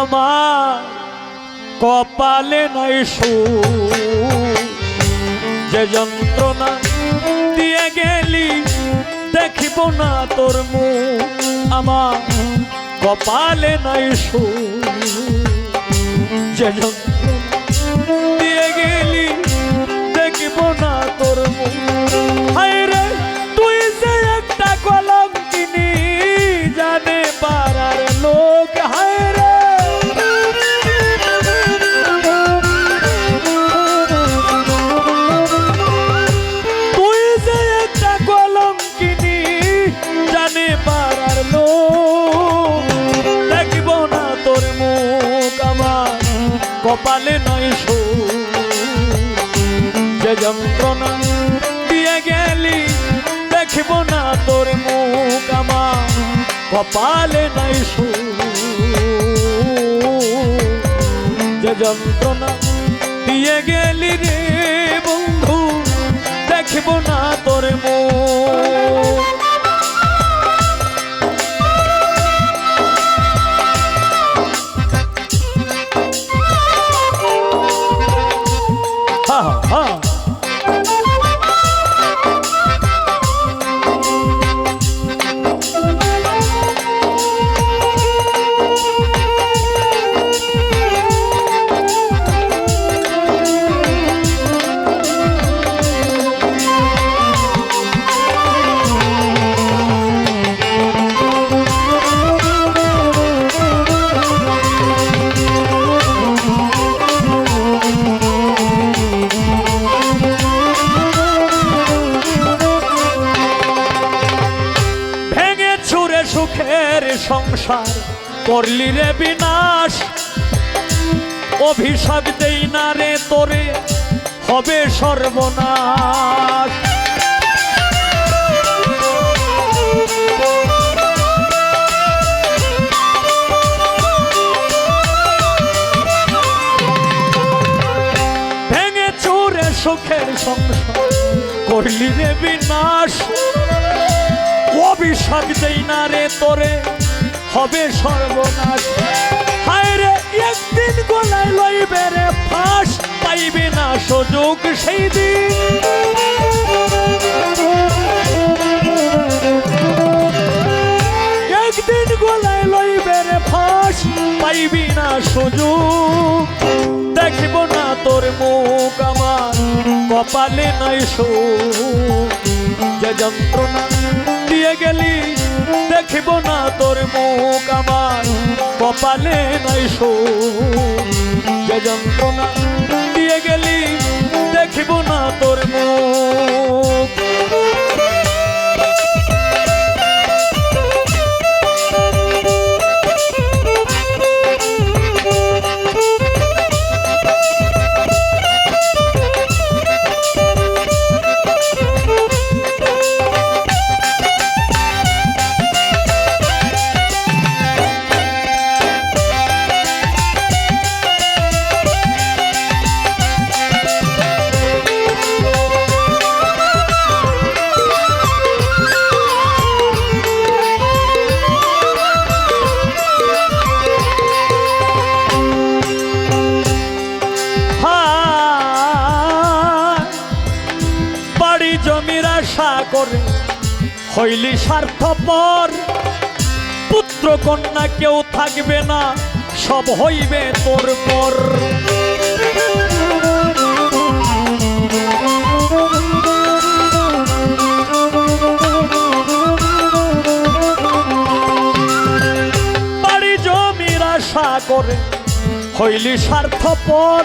আমার কপালে নাই সু যে যন্ত্রণা দিয়ে গেলি, দেখিব না তোর মুখ। আমার কপালে নাই সু যে যন্ত্রণা দিয়ে গেলি, দেখিব না তোর কপালে নয় শো যে যন্ত্রণা দিয়ে গেলি, দেখিব না তোর মুখ আমার। কপালে নাই শো যে যন্ত্রণা দিয়ে গেলি রে বন্ধু, দেখিব সুখের সংসার করলি রে বিনাশ। অভিশাপ দেই না রে তোরে, হবে সর্বনাশ। ভেঙে চুরে সুখের সংসার করলি রে বিনাশ। অভিশাপ দেই না রে তোরে? হবে সর্বনাশ। হায় রে, একদিন গলায় লইবে রে ফাঁস, পাইবে না সুযোগ সেই দিন। একদিন গলায় লইবে রে ফাঁস, পাইবি না সুযোগ। দেখিব না তোর মুখ আমার। কপালে নাই যে যন্ত্রণা দিয়ে গেলি, দেখিব না তোর মুখ আমার। কপালে নাই শো যে যন্ত্রণা আশা করে, হইলি স্বার্থপর। পুত্র কন্যা কেউ থাকবে না, সব হইবে তোর পর। বাড়ি জমির আশা করে, হইলি স্বার্থপর।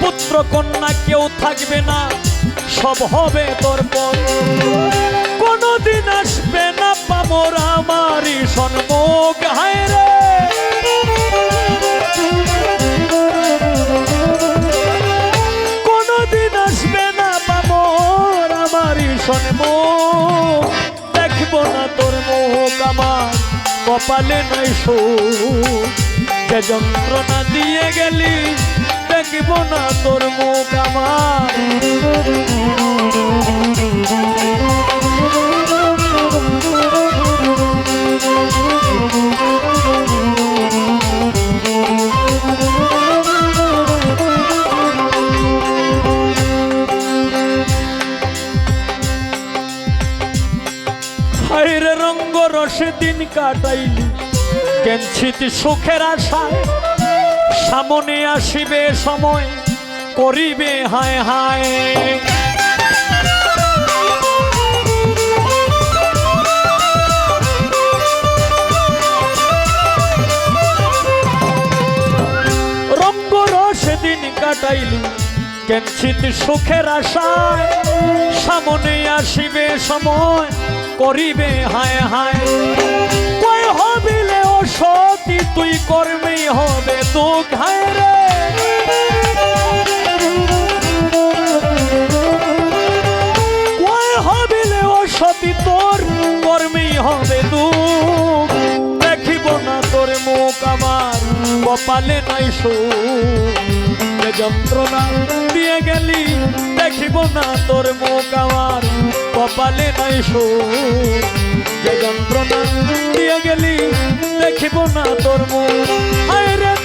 পুত্র কন্যা কেউ থাকবে না সব হবে তোর পর। কোনদিন আসবে না পামর আমারই সন্মুখ। হায় রে! কোনদিন আসবে না পামর আমারই সন্মুখ। দেখব না তোর মুখ আমার, কপালে নাই সুখ। যে যন্ত্রণা দিয়ে গেলি দেখব না তোর মুখ আমার। রঙ্গ রসে দিন কাটাইলি কেঞ্চিত সুখের আশায় সামনে আসিবে সময় করিবে হায় হায়। সুখের আশায়। সামনে আসিবে সময় করিবে হায় হায়। তুই কর্মেই হবে তো হায় রে হবিলে ও সতী তোর কর্মেই হবে দুঃখ দেখিব না তোর মুখ আমার, কপালে নাই যন্ত্রণা দিয়ে গেলি, দেখিব না তোর মুখ আমার, কপালে নাই যে না তোর মুখ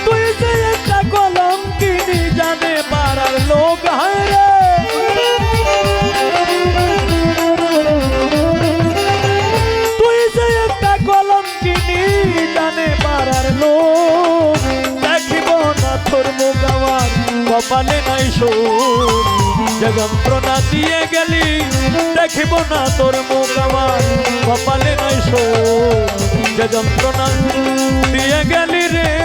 তুই যে একটা কলম কিনি জানে পাড়ার লোক, হায় রে। তুই যে কলম কিনি জানে পাড়ার লোক, দেখিব না তোর মুখ আমার নাই সুখ যে যন্ত্রণা দিয়ে গেলি, দেখিব না তোর মুখ আমার, কপালে সুখ যে যন্ত্রণা দিয়ে গেলি রে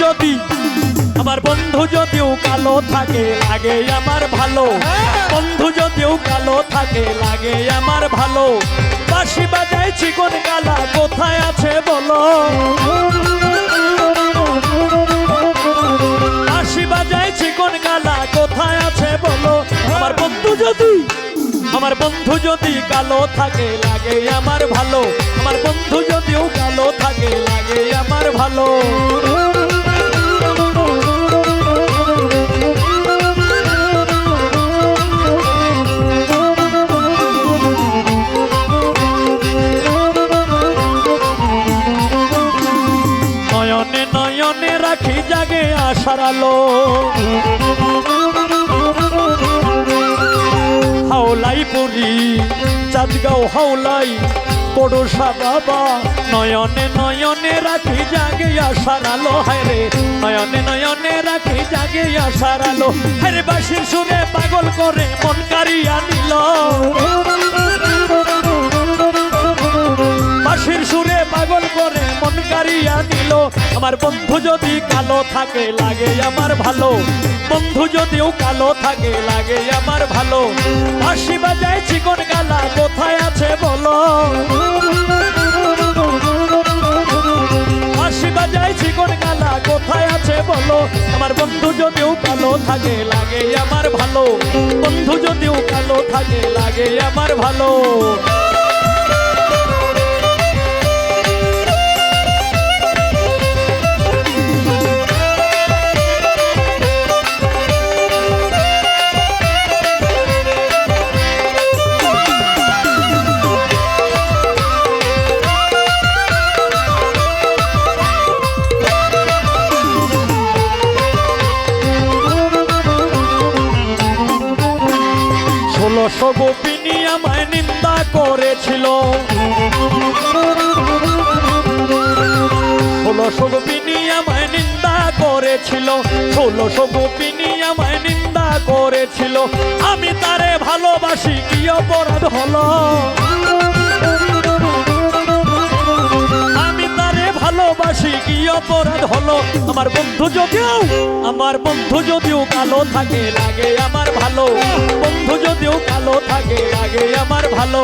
যদি, আমার বন্ধু যদিও কালো থাকে, লাগে আমার ভালো। বন্ধু যদিও কালো থাকে, লাগে আমার ভালো। বাঁশি বাজায় চিকন কালা কোথায় আছে বলো? বাঁশি বাজায় চিকন কালা কোথায় আছে বলো? আমার বন্ধু যদি, আমার বন্ধু যদি কালো থাকে, লাগে আমার ভালো। আমার বন্ধু যদিও কালো থাকে, লাগে আমার ভালো। নয়নে রাখি জাগে আশার আলো। হাওলাই পুরি, চাঁদগাঁও হাওলাই, পড়োশা বাবা, নয়নে নয়নে রাখি জাগে আশার আলো। হায়রে নয়নে নয়নে রাখি জাগে আশার আলো। হায়রে বাসির সুরে পাগল করে মন কারিয়া নিল। আমার বন্ধু যদি কালো থাকে, লাগে আমার ভালো। বন্ধু যদিও কালো থাকে, লাগে আমার ভালো। বাঁশি বাজায় চিকন গালা, কোথায় আছে বলো? বাঁশি বাজায় চিকন গালা, কোথায় আছে বলো? আমার বন্ধু যদিও কালো থাকে, লাগে আমার ভালো। বন্ধু যদিও কালো থাকে, লাগে আমার ভালো। করেছিল ষোলোশো গোপিনী আমায় নিন্দা করেছিল। ষোলোশো গোপিনী আমায় নিন্দা করেছিল। আমি তারে ভালোবাসি, কি অপরাধ হলো? ভালোবাসি কি অপরাধ হলো? আমার বন্ধু যদিও, আমার বন্ধু যদিও কালো থাকে, লাগে আমার ভালো। বন্ধু যদিও কালো থাকে, লাগে আমার ভালো।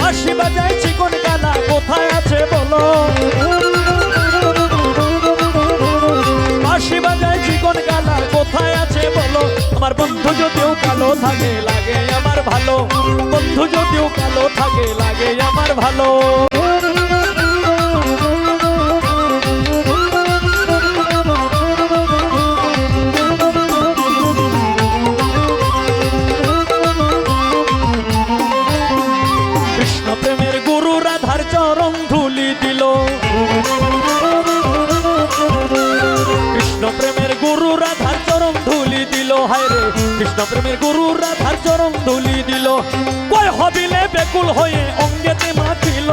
বাঁশি বাজায় চিকন কালা কোথায় আছে বলো? বাঁশি বাজায় চিকন কালা কোথায় আছে বলো? আমার বন্ধু যদিও কালো থাকে, লাগে আমার ভালো। বন্ধু যদিও কালো থাকে, লাগে আমার ভালো। রে প্রেমের গুরু রাধার চরণ ধুলি দিল। কয় হবিলে বেকুল হয়ে অঙ্গেতে মাখিল।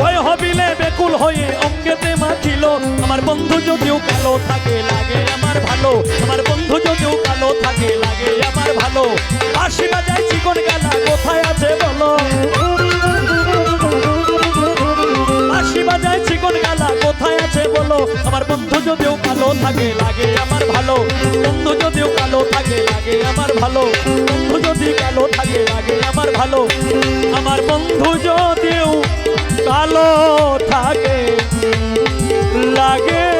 কয় হবিলে বেকুল হয়ে অঙ্গেতে মাখিল। আমার বন্ধু যদিও কালো থাকে, লাগে আমার ভালো। আমার বন্ধু যদিও কালো থাকে আমার বন্ধু যদিও কালো, থাকে লাগে আমার ভালো। বন্ধু যদিও কালো, থাকে লাগে আমার ভালো। বন্ধু যদি কালো, থাকে লাগে আমার ভালো। আমার বন্ধু যদিও কালো, থাকে লাগে